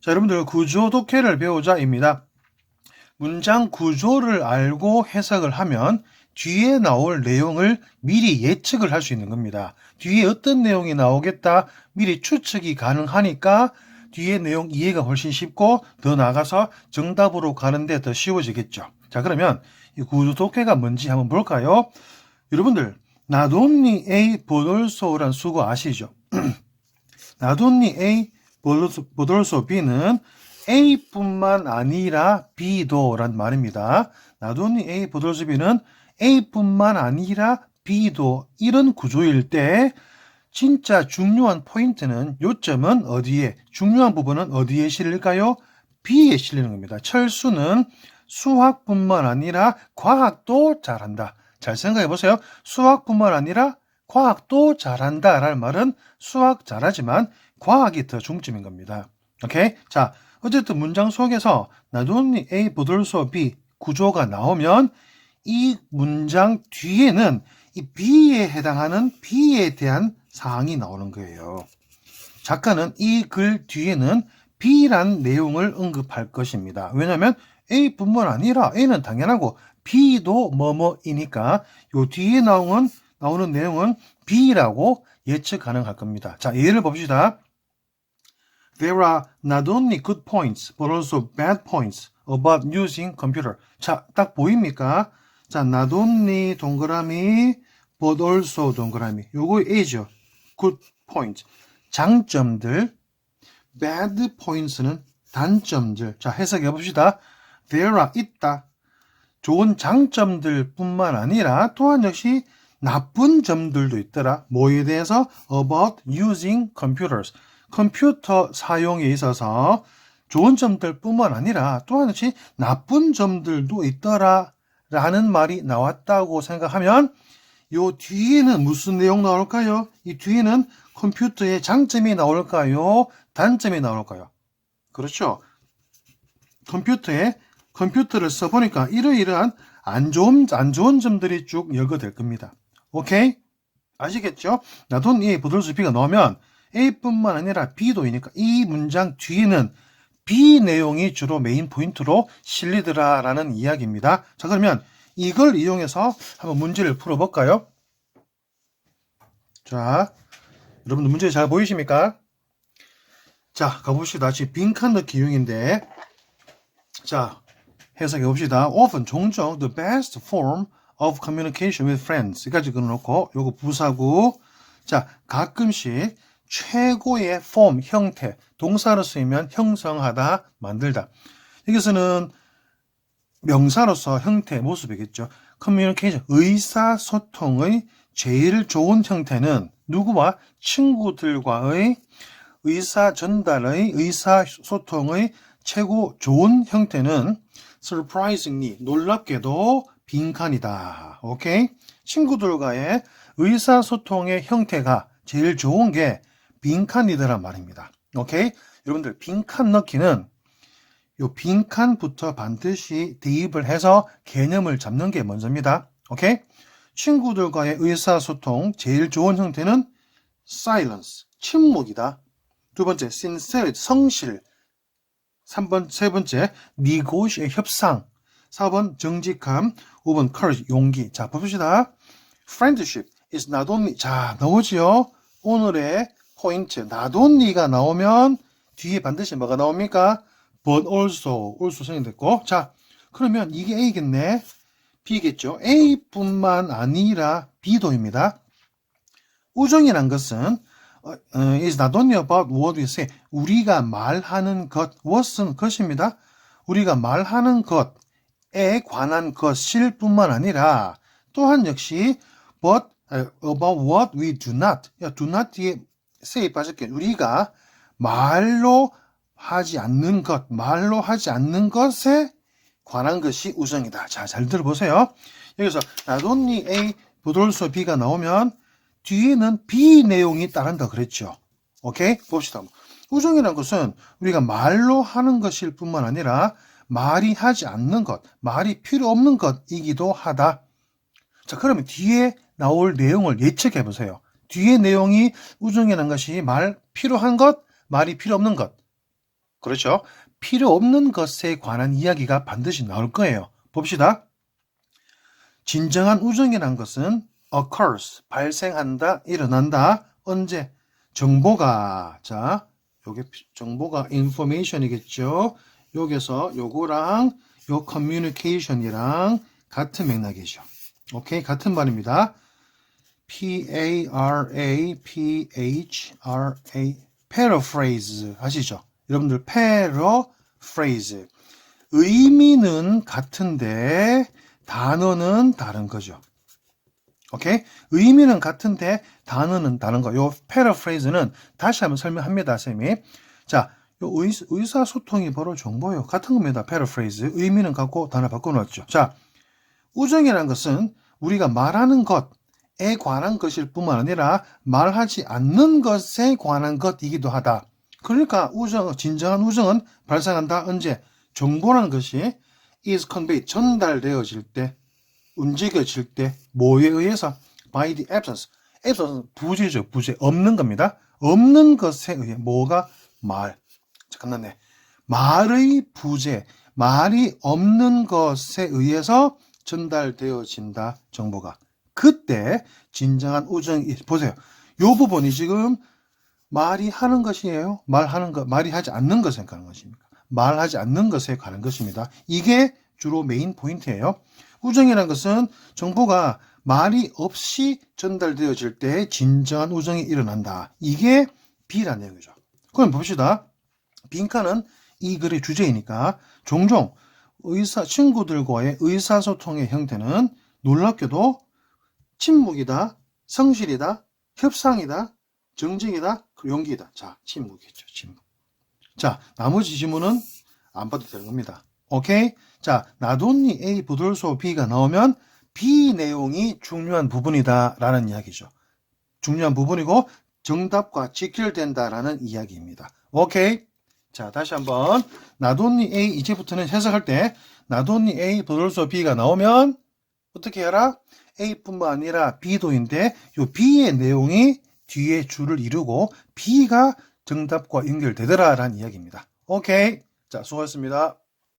자, 여러분들 구조 독해를 배우자입니다. 문장 구조를 알고 해석을 하면 뒤에 나올 내용을 미리 예측을 할 수 있는 겁니다. 뒤에 어떤 내용이 나오겠다 미리 추측이 가능하니까 뒤에 내용 이해가 훨씬 쉽고 더 나아가서 정답으로 가는데 더 쉬워지겠죠. 자, 그러면 이 구조 독해가 뭔지 한번 볼까요? 여러분들, only A also란 수고 아시죠? only A also B는 A뿐만 아니라 B도란 말입니다. only A also B는 A뿐만 아니라 B도 이런 구조일 때 진짜 중요한 포인트는 요점은 어디에 중요한 부분은 어디에 실릴까요? B에 실리는 겁니다. 철수는 수학뿐만 아니라 과학도 잘한다. 잘 생각해 보세요. 수학뿐만 아니라 과학도 잘한다 라는 말은 수학 잘하지만 과학이 더 중점인 겁니다. 오케이? 자, 어쨌든 문장 속에서 not only A but also B 구조가 나오면 이 문장 뒤에는 이 B에 해당하는 B에 대한 사항이 나오는 거예요. 작가는 이 글 뒤에는 B란 내용을 언급할 것입니다. 왜냐하면 A뿐만 아니라 A는 당연하고 B도 뭐뭐이니까 요 뒤에 나오는 나오는 내용은 B라고 예측 가능할 겁니다. 자, 예를 봅시다. There are not only good points but also bad points about using computer. 자, 딱 보입니까? 자, not only 동그라미 but also 동그라미. 요거 A죠. good point. 장점들. bad points는 단점들. 자, 해석해 봅시다. There are 있다. 좋은 장점들 뿐만 아니라 또한 역시 나쁜 점들도 있더라. 뭐에 대해서? About using computers. 컴퓨터 사용에 있어서 좋은 점들 뿐만 아니라 또한 역시 나쁜 점들도 있더라. 라는 말이 나왔다고 생각하면 요 뒤에는 무슨 내용 나올까요? 이 뒤에는 컴퓨터의 장점이 나올까요? 단점이 나올까요? 그렇죠. 컴퓨터에 컴퓨터를 써보니까 이러이러한 안 좋은, 안 좋은 점들이 쭉 열거될 겁니다. 오케이? 아시겠죠? 나돈 A 부들수 B가 나오면 A뿐만 아니라 B도 이니까 이 문장 뒤에는 B 내용이 주로 메인 포인트로 실리더라라는 이야기입니다. 자, 그러면 이걸 이용해서 한번 문제를 풀어볼까요? 자, 여러분들 문제 잘 보이십니까? 자, 가봅시다. 지금 빈칸 넣기 유형인데, 자, 해석해 봅시다. often, 종종, the best form of communication with friends. 여기까지 끊어놓고, 요거 부사고, 자, 가끔씩 최고의 form, 형태, 동사로 쓰이면 형성하다, 만들다. 여기서는 명사로서 형태, 모습이겠죠. communication, 의사소통의 제일 좋은 형태는 누구와 친구들과의 의사 전달의 의사소통의 최고 좋은 형태는 surprisingly 놀랍게도 빈칸이다. 오케이? 친구들과의 의사소통의 형태가 제일 좋은 게 빈칸이더란 말입니다. 오케이? 여러분들 빈칸 넣기는 요 빈칸부터 반드시 대입을 해서 개념을 잡는 게 먼저입니다. 오케이? 친구들과의 의사소통 제일 좋은 형태는 silence, 침묵이다. 두 번째, sincerity, 성실. 3번, 세 번째, negotiate, 협상. 4번, 정직함. 5번, courage, 용기. 자, 봅시다. friendship is not only. 자, 나오지요? 오늘의 포인트. not only가 나오면 뒤에 반드시 뭐가 나옵니까? but also, also 생략됐고. 자, 그러면 이게 A겠네. B겠죠. A뿐만 아니라 B도입니다. 우정이란 것은 어, 어, is not only about what we say. 우리가 말하는 것, what은 것입니다. 우리가 말하는 것에 관한 것일 뿐만 아니라 또한 역시 but about what we do not. 야, do not 뒤에 say 빠질게. 우리가 말로 하지 않는 것, 말로 하지 않는 것에 관한 것이 우정이다. 자, 잘 들어보세요. 여기서 only A, also B가 나오면 뒤에는 B 내용이 따른다 그랬죠. 오케이? 봅시다. 우정이라는 것은 우리가 말로 하는 것일 뿐만 아니라 말이 하지 않는 것, 말이 필요 없는 것이기도 하다. 자, 그러면 뒤에 나올 내용을 예측해 보세요. 뒤에 내용이 우정이라는 것이 말 필요한 것, 말이 필요 없는 것. 그렇죠? 필요 없는 것에 관한 이야기가 반드시 나올 거예요. 봅시다. 진정한 우정이란 것은 occurs, 발생한다, 일어난다. 언제? 정보가, 자, 요게 피- 정보가 information이겠죠. 여기서 요거랑 요 communication이랑 같은 맥락이죠. 오케이, 같은 말입니다. P-A-R-A-P-H-R-A paraphrase 하시죠. 여러분들 paraphrase 의미는 같은데 단어는 다른 거죠. 오케이? 의미는 같은데 단어는 다른 거. 요 paraphrase는 다시 한번 설명합니다, 쌤이. 자, 요 의, 의사소통이 바로 정보예요. 같은 겁니다. paraphrase. 의미는 같고 단어 바꿔 놓았죠. 자, 우정이라는 것은 우리가 말하는 것 에 관한 것일 뿐만 아니라 말하지 않는 것에 관한 것이기도 하다. 그러니까 우정, 진정한 우정은 발생한다. 언제? 정보라는 것이 is conveyed, 전달되어질 때, 움직여질 때, 뭐에 의해서? by the absence. absence는 부재죠, 부재. 없는 겁니다. 없는 것에 의해, 뭐가? 말. 잠깐만요. 말의 부재, 말이 없는 것에 의해서 전달되어진다, 정보가. 그때 진정한 우정이, 보세요. 요 부분이 지금 말이 하는 것이에요? 말하는 것, 말이 하지 않는 것에 관한 것입니까? 말하지 않는 것에 관한 것입니다. 이게 주로 메인 포인트예요. 우정이라는 것은 정보가 말이 없이 전달되어질 때 진정한 우정이 일어난다. 이게 B라는 내용이죠. 그럼 봅시다. 빈칸은 이 글의 주제이니까 종종 의사 친구들과의 의사소통의 형태는 놀랍게도 침묵이다, 성실이다, 협상이다, 정직이다, 그리고 용기이다. 자, 침묵이죠, 침묵. 자, 나머지 지문은 안 봐도 되는 겁니다. 오케이? 자, 나돈니 A 부돌소 B가 나오면 B 내용이 중요한 부분이다 라는 이야기죠. 중요한 부분이고 정답과 직결된다라는 이야기입니다. 오케이? 자, 다시 한번 나돈니 A 이제부터는 해석할 때 나돈니 A 부돌소 B가 나오면 어떻게 해라? A뿐만 아니라 B도인데 요 B의 내용이 뒤에 줄을 이루고 B가 정답과 연결되더라라는 이야기입니다. 오케이. 자, 수고하셨습니다.